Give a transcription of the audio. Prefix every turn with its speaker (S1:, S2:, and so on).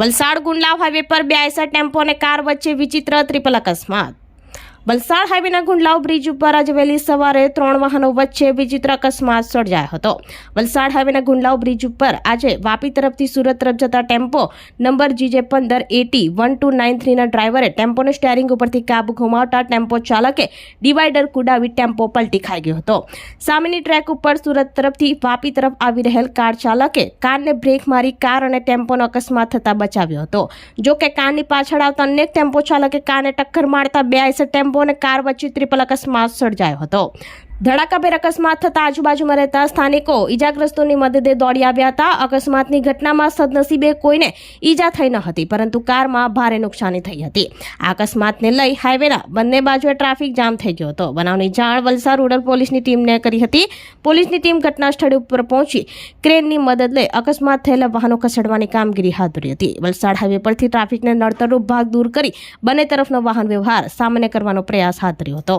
S1: Valsad Gundlav highway પર બે Eicher tempo અને કાર વચ્ચે વિચિત્ર ત્રિપલ અકસ્માત. વલસાડ હાઈવેના ગુંડલાવ બ્રિજ ઉપર આજે વહેલી સવારે ત્રણ વાહનો વચ્ચે વિચિત્ર અકસ્માત સર્જાયો હતો. વલસાડ હાઈવેના ગુંડલાવ બ્રિજ ઉપર આજે વાપી તરફથી સુરત તરફ જતા ટેમ્પો નંબર જીજે પંદર એટી વન ટુ નાઇન થ્રીના ડ્રાઈવરે ટેમ્પોને સ્ટેરિંગ ઉપરથી કાબુ ગુમાવતા ટેમ્પો ચાલકે ડિવાઈડર કુડાવી ટેમ્પો પલટી ખાઈ ગયો હતો. સામેની ટ્રેક ઉપર સુરત તરફથી વાપી તરફ આવી રહેલ કાર ચાલકે કારને બ્રેક મારી કાર અને ટેમ્પોનો અકસ્માત થતાં બચાવ્યો હતો. જો કે કારની પાછળ આવતા અનેક ટેમ્પો ચાલકે કારને ટક્કર મારતા બે આઈસર ટેમ્પો અને કાર વચ્ચે ત્રિપલ અકસ્માત સર્જાયો હતો. ધડાકાભેર અકસ્માત થતા આજુબાજુમાં રહેતા સ્થાનિકો ઈજાગ્રસ્તોની મદદે દોડી આવ્યા હતા. અકસ્માતની ઘટનામાં સદનસીબે કોઈને ઈજા થઈ ન હતી, પરંતુ કારમાં ભારે નુકસાની થઈ હતી. આ અકસ્માતને લઈ હાઈવેના બંને બાજુએ ટ્રાફિક જામ થઈ ગયો હતો. બનાવની જાણ વલસાડ રૂરલ પોલીસની ટીમને કરી હતી. પોલીસની ટીમ ઘટના સ્થળે ઉપર પહોંચી ક્રેનની મદદ લઈ અકસ્માત થયેલા વાહનો ખસેડવાની કામગીરી હાથ ધરી હતી. વલસાડ હાઈવે પરથી ટ્રાફિકને નડતરરૂપ ભાગ દૂર કરી બંને તરફનો વાહન વ્યવહાર સામાન્ય કરવાનો પ્રયાસ હાથ ધર્યો હતો.